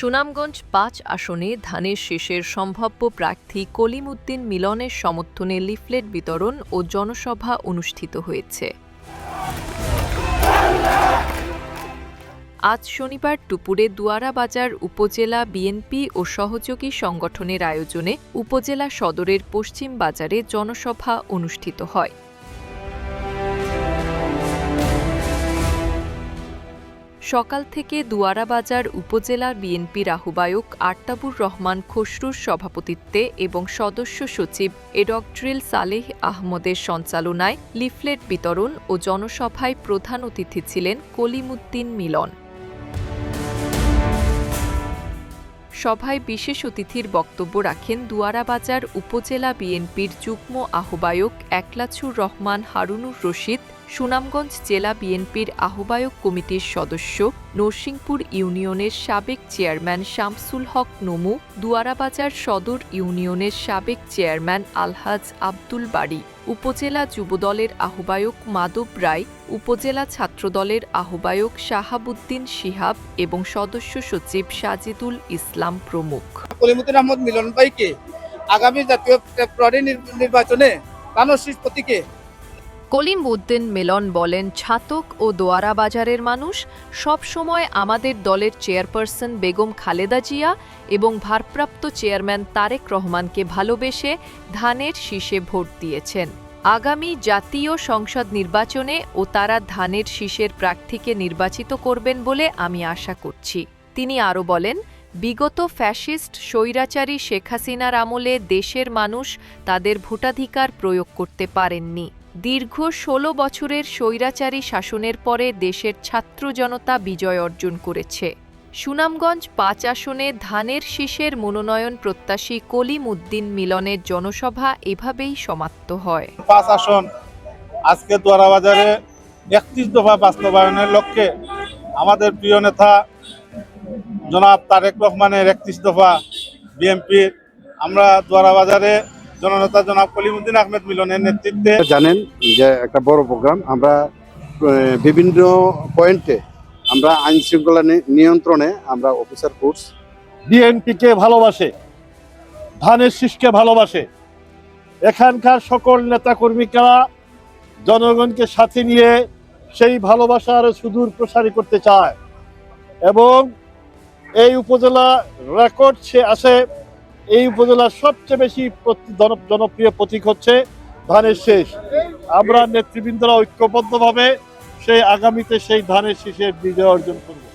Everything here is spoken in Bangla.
সুনামগঞ্জ পাঁচ আসনে ধানের শেষের সম্ভাব্য প্রার্থী কলিমুদ্দিন মিলনের সমর্থনে লিফলেট বিতরণ ও জনসভা অনুষ্ঠিত হয়েছে। আজ শনিবার দুপুরে দুয়ারা বাজার উপজেলা বিএনপি ও সহযোগী সংগঠনের আয়োজনে উপজেলা সদরের পশ্চিম বাজারে জনসভা অনুষ্ঠিত হয়। সকাল থেকে দুয়ারা বাজার উপজেলা বিএনপির আহ্বায়ক আর্তাবুর রহমান খসরুর সভাপতিত্বে এবং সদস্য সচিব এডকড্রিল সালেহ আহমদের সঞ্চালনায় লিফলেট বিতরণ ও জনসভায় প্রধান অতিথি ছিলেন কলিমুদ্দিন মিলন। সভায় বিশেষ অতিথির বক্তব্য রাখেন দুয়ারাবাজার উপজেলা বিএনপির যুগ্ম আহ্বায়ক একলাছুর রহমান, হারুনুর রশিদ, সুনামগঞ্জ জেলা বিএনপির আহ্বায়ক কমিটির সদস্য নরসিংপুর ইউনিয়নের সাবেক চেয়ারম্যান শামসুল হক নমু, দুয়ারাবাজার সদর ইউনিয়নের সাবেক চেয়ারম্যান আলহাজ আব্দুল বাড়ি উপজেলা যুবদলের আহ্বায়ক মাধব রায়, উপজেলা ছাত্রদলের আহ্বায়ক শাহাবুদ্দিন শিহাব এবং সদস্য সচিব সাজিদুল ইসলাম প্রমুখ। কলিমুদ্দিন আহমদ মিলন ভাইকে আগামী জাতীয় নির্বাচনে শীষ প্রতীকে কলিম উদ্দিন মিলন বলেন, ছাতক ও দোয়ারা বাজারের মানুষ সব সময় আমাদের দলের চেয়ারপারসন বেগম খালেদা জিয়া এবং ভারপ্রাপ্ত চেয়ারম্যান তারেক রহমানকে ভালোবেসে ধানের শীষে ভোট দিয়েছেন। আগামী জাতীয় সংসদ নির্বাচনে ও তারা ধানের শীষের প্রার্থীকে নির্বাচিত করবেন বলে আমি আশা করছি। তিনি আরও বলেন, বিগত ফ্যাসিস্ট স্বৈরাচারী শেখ হাসিনার আমলে দেশের মানুষ তাদের ভোটাধিকার প্রয়োগ করতে পারেননি। দীর্ঘ ষোলো বছরের স্বৈরাচারী শাসনের পরে দেশের ছাত্র জনতা বিজয় অর্জন করেছে। সুনামগঞ্জ পাঁচ আসনে ধানের শীষের মনোনয়ন প্রত্যাশী কলিম উদ্দিন মিলনের জনসভা এভাবেই সমাপ্ত হয়। পাঁচ আসন আজকে দোয়ারা বাজারে একত্রিশ দফা বাস্তবায়নের লক্ষ্যে আমাদের প্রিয় নেতা জনাব তারেক রহমানের একত্রিশ দফা বিএনপির, আমরা দোয়ারা বাজারে জননেতা জনাব কলিমুদ্দিন আহমেদ মিলনের নেতৃত্বে জানেন যে একটা বড় প্রোগ্রাম আমরা বিভিন্ন পয়েন্টে আমরা আইন শৃঙ্খলা নিয়ন্ত্রণে আমরা অফিসার ফোর্স বিএনপিকে ভালোবাসে ধানের শীষকে ভালোবাসে। এখানকার সকল নেতাকর্মীরা জনগণকে সাথে নিয়ে সেই ভালোবাসা আরও সুদূর প্রসারী করতে চায় এবং এই উপজেলা রেকর্ড সে আছে। এই উপজেলার সবচেয়ে বেশি জন- জনপ্রিয় প্রতীক হচ্ছে ধানের শেষ। আমরা নেতৃবৃন্দরা ঐক্যবদ্ধভাবে সেই আগামীতে সেই ধানের শেষের বিজয় অর্জন করব।